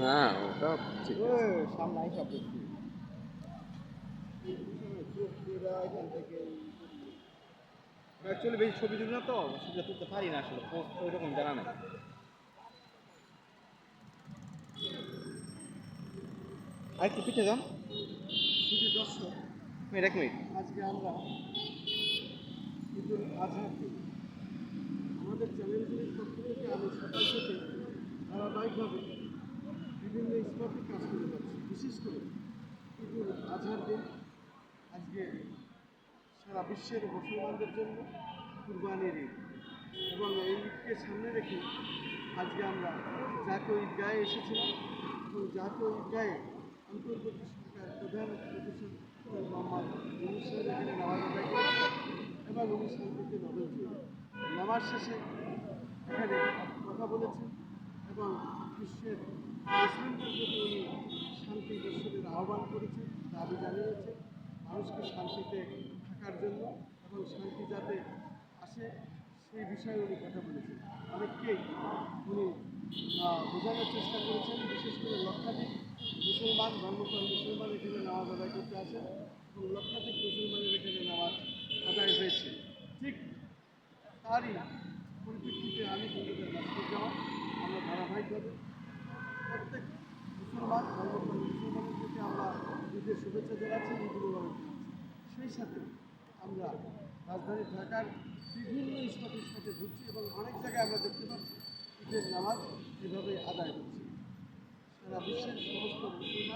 না ওটা ঠিক পুরা এখান থেকে অ্যাকচুয়ালি বেশি ছবি তুলি না তো, ছবিটা তুলতে পারি না আসলে পোস্ট ওইরকম জানা নেই। আর পিছিয়ে যান দর্শক এক আজকে আমরা ঈদুল আজহার দিন আমাদের চ্যানেলগুলির পক্ষ আমি সকাল ধারাবাহিকভাবে বিভিন্ন স্পটে কাজ করে যাচ্ছি বিশেষ করে ঈদুল আজহার দিন আজকে সারা বিশ্বের মুসলমানদের জন্য কুরবানির ঈদ এবং এই ঈদকে সামনে রেখে আজকে আমরা জাতীয় ঈদগাহে এসেছিলাম এবং জাতীয় ঈদগাহে অন্তর্বর্তী সরকার প্রধান প্রফেসর মোহাম্মদ ইউনুস এখানে নামাজ আদায় করেছেন এবং উনি নজর দিয়ে নামাজ শেষে এখানে কথা বলেছেন এবং বিশ্বের মুসলিমদের প্রতি উনি শান্তি দর্শনের আহ্বান করেছেন, দাবি জানিয়েছেন মানুষকে শান্তিতে থাকার জন্য এবং শান্তি যাতে আসে, সেই বিষয়ে উনি কথা বলেছেন। অনেককেই উনি বোঝানোর চেষ্টা করেছেন, বিশেষ করে লক্ষাধিক মুসলমান, ধর্মপ্রাণ মুসলমান এখানে নামাজ আদায় করতে আসেন এবং লক্ষাধিক মুসলমানের এখানে নামাজ আদায় হয়েছে। ঠিক তারই পরিপ্রেক্ষিতে আমি বন্ধুদের মাস্টার যাওয়া, আমরা ধারাবাহিকভাবে প্রত্যেক মুসলমান, ধর্মপ্রাণ মুসলমানের প্রতি আমরা ঈদের শুভেচ্ছা জানাচ্ছি, ঈদ মুবারক সেই সাথে আমরা রাজধানী ঢাকার বিভিন্ন স্পটে স্পটে ঘুরছি এবং অনেক জায়গায় আমরা দেখতে পাচ্ছি ঈদের নামাজ এভাবে আদায় হচ্ছে। সারা বিশ্বের সমস্ত মুসলমান